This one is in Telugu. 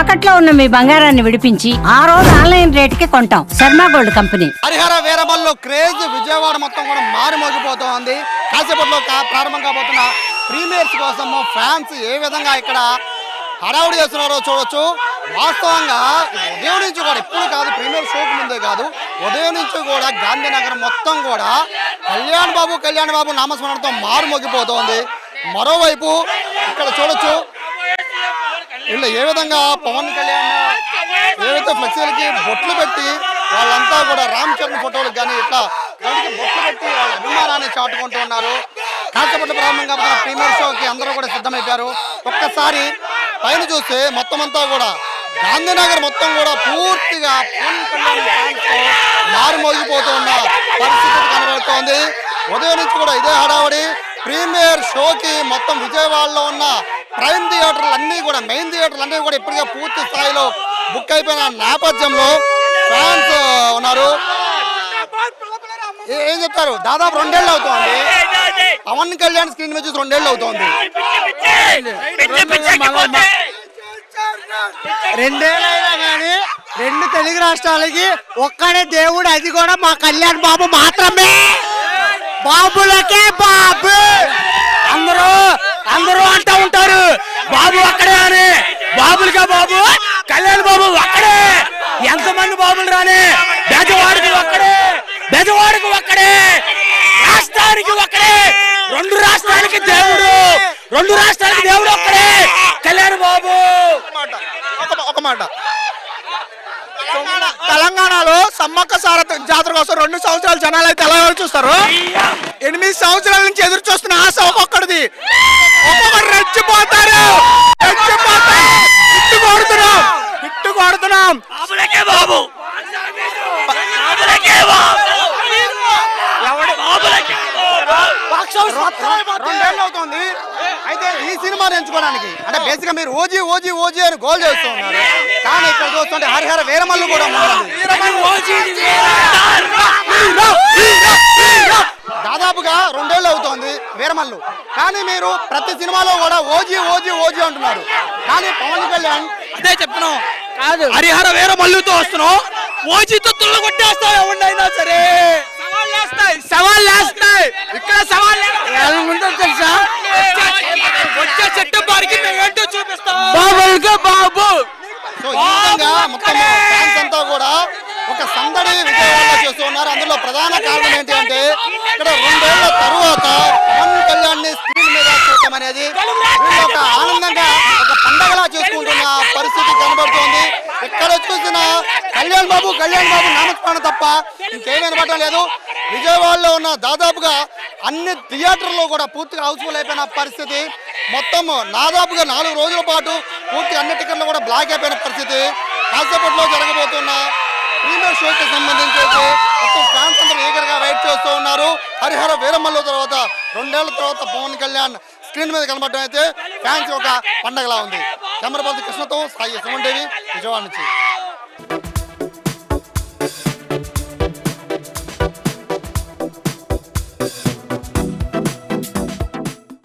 తాకట్లో ఉన్న మీ బంగారాన్ని విడిపించి ఆ రోజు ఆన్లైన్ రేటుకి కొంటాం. Sharma gold company. Harihara Veeramallu craze Vijayawada మొత్తం కూడా మారుమోగిపోతోంది కాసేపట్లో ప్రారంభం కాబోతున్న ప్రీమియర్స్ కోసము ఫ్యాన్స్ ఏ విధంగా ఇక్కడ హడావుడి చేస్తున్నారో చూడొచ్చు. వాస్తవంగా ఉదయం నుంచి కూడా ఇప్పుడు కాదు ప్రీమియర్ షోకి ముందే కాదు ఉదయం నుంచి కూడా గాంధీనగర్ మొత్తం కూడా కళ్యాణ్ బాబు కళ్యాణ్ బాబు నామస్మరణతో మారుమోగిపోతోంది మరోవైపు ఇక్కడ చూడొచ్చు వీళ్ళు ఏ విధంగా పవన్ కళ్యాణ్ ఏవైతే ఫ్లెక్సీలకి బొట్లు పెట్టి వాళ్ళంతా కూడా రామ్ చరణ్ ఫోటోలకు కానీ ఇట్లా దానికి బొట్లు పెట్టి వాళ్ళ అభిమానాన్ని చాటుకుంటూ ఉన్నారు. కాసేపట్ల ప్రారంభంగా ప్రీమియర్ షోకి అందరూ కూడా సిద్ధమైపోయారు. ఒక్కసారి పైన చూస్తే మొత్తం అంతా కూడా గాంధీనగర్ మొత్తం కూడా పూర్తిగా పవన్ కళ్యాణ్ మారుమోగిపోతూ ఉన్న పరిస్థితి కనబడుతోంది. ఉదయం నుంచి కూడా ఇదే హడావడి ప్రీమియర్ షోకి మొత్తం విజయవాడలో ఉన్న ప్రైమ్ థియేటర్లు అన్నీ కూడా మెయిన్ థియేటర్లు అన్నీ కూడా ఇప్పటికే పూర్తి స్థాయిలో బుక్ అయిపోయిన నేపథ్యంలో ఫ్యాన్స్ ఉన్నారు. ఏం చెప్తారు? దాదాపు రెండేళ్ళు అవుతోంది. పవన్ కళ్యాణ్ స్క్రీన్ మీద చూసి రెండేళ్ళు అవుతోంది. రెండేళ్ళైనా కానీ రెండు తెలుగు రాష్ట్రాలకి ఒక్కడే దేవుడు అది కూడా మా కళ్యాణ్ బాబు మాత్రమే. బాబులకే బాబు అందరూ అందరూ అంటూ ఉంటారు బాబు అక్కడే అని బాబులకే బాబు కళ్యాణ్ బాబు ఒక్కడే ఎంతమంది బాబులు రాని బెజవాడికి ఒక్కడే బెజవాడికి ఒక్కడే. రాష్ట్రానికి ఒక్కడే. రెండు రాష్ట్రాలకి దేవుడు. రెండు రాష్ట్రాలకి దేవుడు ఒక్కడే. కళ్యాణ్ బాబు. ఒక- మాట తెలంగాణలో సమ్మక్క సారథ జాతర కోసం రెండు సంవత్సరాలు జనాలు అయితే ఎలా చూస్తారు ఎనిమిది సంవత్సరాల నుంచి ఎదురు చూస్తున్న ఆశ ఒక్కొక్కడిది ఒక్కొక్కరు రెచ్చిపోతారు రెండేళ్ళు అవుతుంది. అయితే ఈ సినిమాని ఎంచుకోవడానికి అంటే బేసిక్గా మీరు ఓజీ ఓజీ ఓజీ అని గోల్ చేస్తూ ఉన్నారు కానీ ఇక్కడ చూస్తుంటే హరిహర వీరమల్లు కూడా. దాదాపుగా రెండేళ్ళు అవుతోంది వీరమల్లు. కానీ మీరు ప్రతి సినిమాలో కూడా ఓజీ ఓజీ ఓజీ అంటున్నారు. కానీ పవన్ కళ్యాణ్ అదే చెప్తున్నాం కాదు. హరిహర వేర మల్లుతో వస్తున్నాం ఓజీతో తుల్ల కొట్టేస్తాం ఎవరినైనా సరే. సవాల్ వేస్తాయి. సవాల్ వేస్తాయి. ఇక్కడ సవాల్ ఏముందో తెలుసా వచ్చే సెప్టెంబర్కి మేమేంటో చూపిస్తాం బాబులకే బాబు సో ఈ విధంగా మొత్తం ఫ్యాన్స్ అంతా కూడా ఒక సందడి విజయవాడలో చేస్తూ ఉన్నారు. అందులో ప్రధాన కారణం ఏంటి అంటే ఇక్కడ రెండేళ్ళ తరువాత పవన్ కళ్యాణ్ని స్క్రీన్ మీద చూడటం అనేది వీళ్ళు ఒక ఆనందంగా ఒక పండగలా చేసుకుంటున్న పరిస్థితి కనబడుతోంది. ఎక్కడ చూసినా కళ్యాణ్ బాబు కళ్యాణ్ బాబు నామస్మరణ తప్ప ఇంకేమీ వినపడటం లేదు. విజయవాడలో ఉన్న దాదాపుగా అన్ని థియేటర్లో కూడా పూర్తిగా హౌస్ఫుల్ అయిపోయిన పరిస్థితి. మొత్తం దాదాపుగా నాలుగు రోజుల పాటు పూర్తి అన్ని టికెట్లు కూడా బ్లాక్ అయిపోయిన పరిస్థితి. కాసేపట్లో జరగబోతున్న ప్రీమియర్ షోకి సంబంధించి అయితే మొత్తం ఫ్యాన్స్ అందరూ ఈగర్గా వెయిట్ చేస్తూ ఉన్నారు. హరిహర వీరమల్లు తర్వాత రెండేళ్ళ తర్వాత పవన్ కళ్యాణ్ స్క్రీన్ మీద కనబడడం అయితే ఫ్యాన్స్ ఒక పండగలా ఉంది. కెమెరా కృష్ణతో సాయి సుమన్ దేవి విజయవాడ నుంచి.